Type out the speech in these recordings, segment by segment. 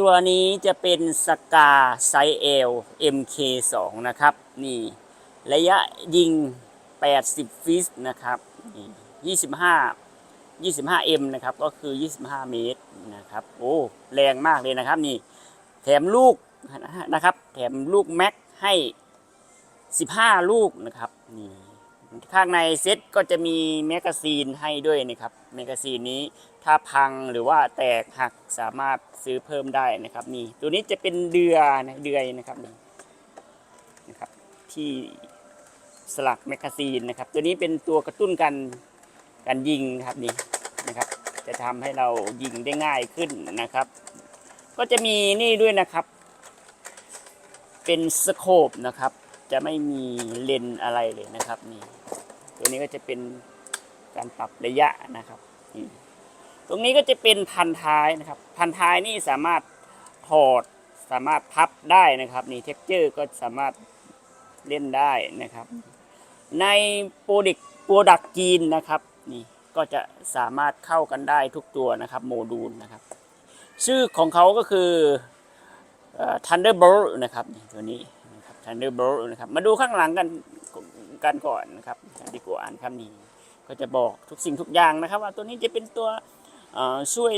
ตัวนี้จะเป็นสกาไซเอล MK2 นะครับ นี่ ระยะยิง 80 ฟิตนะครับนี่25 25M นะครับ ก็คือ 25 เมตรนะครับ โอ้ แรงมากเลยนะครับ นี่ แถมลูกนะครับ แถมลูกแม็กให้ 15 ลูกนะครับ นี่ ข้างในเซ็ตก็จะมีแมกกาซีนให้ด้วยนะครับแมกกาซีนนี้ถ้าพังหรือว่าแตกหักสามารถซื้อเพิ่มได้นะครับนี่ตัวนี้จะเป็นเดือนะเดือยนะครับนี่นะครับที่สลักแมกกาซีนนะครับ ตัวนี้เป็นตัวกระตุ้นการการยิงนะครับนี่นะครับ จะทำให้เรายิงได้ง่ายขึ้นนะครับ ก็จะมีนี่ด้วยนะครับ เป็นสโคปนะครับ จะไม่มีเลนอะไรเลยนะครับนี่ตัวนี้ก็จะเป็นการปรับระยะนะครับนี่ตรงนี้ก็จะเป็นพันท้ายนะครับ พันท้ายนี่สามารถถอดสามารถพับได้นะครับนี่เท็กเจอร์ก็สามารถเล่นได้นะครับ ในโปรดิกโปรดักจีนนะครับนี่ก็จะสามารถเข้ากันได้ทุกตัวนะครับโมดูลนะครับ ชื่อของเขาก็คือ Thunderbolt นะครับนี่ตัวนี้ Thunderbolt นะครับ มาดูข้างหลังกันกันก่อนนะครับดีกว่าอ่านคำนี้ ก็จะบอกทุกสิ่งทุกอย่างนะครับ ว่าตัวนี้จะเป็นตัวช่วย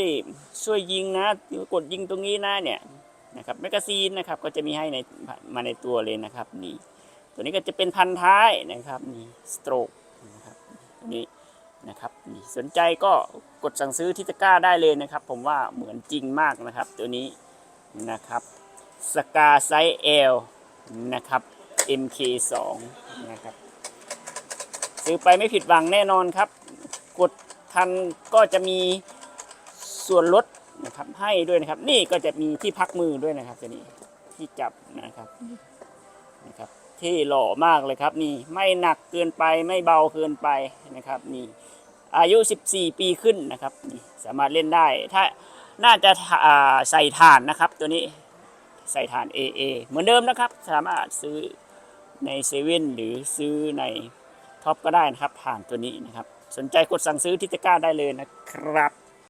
ช่วยยิงนะกดยิงตรงนี้นะเนี่ยนะครับแมกกาซีนนะครับก็จะมีให้ในมาในตัวเลยนะครับนี่ตัวนี้ก็จะเป็นพันท้ายนะครับนี่สโตรกนะครับตัวนี้นะครับนี่สนใจก็กดสั่งซื้อที่ตะกร้าได้เลยนะครับ ผมว่าเหมือนจริงมากนะครับ ตัวนี้นะครับสกาไซเอล นะครับ MK2 นะครับ ซื้อไปไม่ผิดหวังแน่นอนครับ กดทันก็จะมีส่วนลดนะครับให้ด้วยนะครับ นี่ก็จะมีที่พักมือด้วยนะครับตัวนี้ที่จับนะครับนะครับ ที่หล่อมากเลยครับ นี่ไม่หนักเกินไปไม่เบาเกินไปนะครับ นี่อายุ 14 ปีขึ้นนะครับนี่สามารถเล่นได้ ถ้าน่าจะใส่ถ่านนะครับตัวนี้ ใส่ฐาน AA เหมือนเดิมนะครับ สามารถซื้อในเซเว่นหรือซื้อในท็อปก็ได้นะครับผ่านตัวนี้นะครับ สนใจกดสั่งซื้อที่ตะกร้าได้เลยนะครับ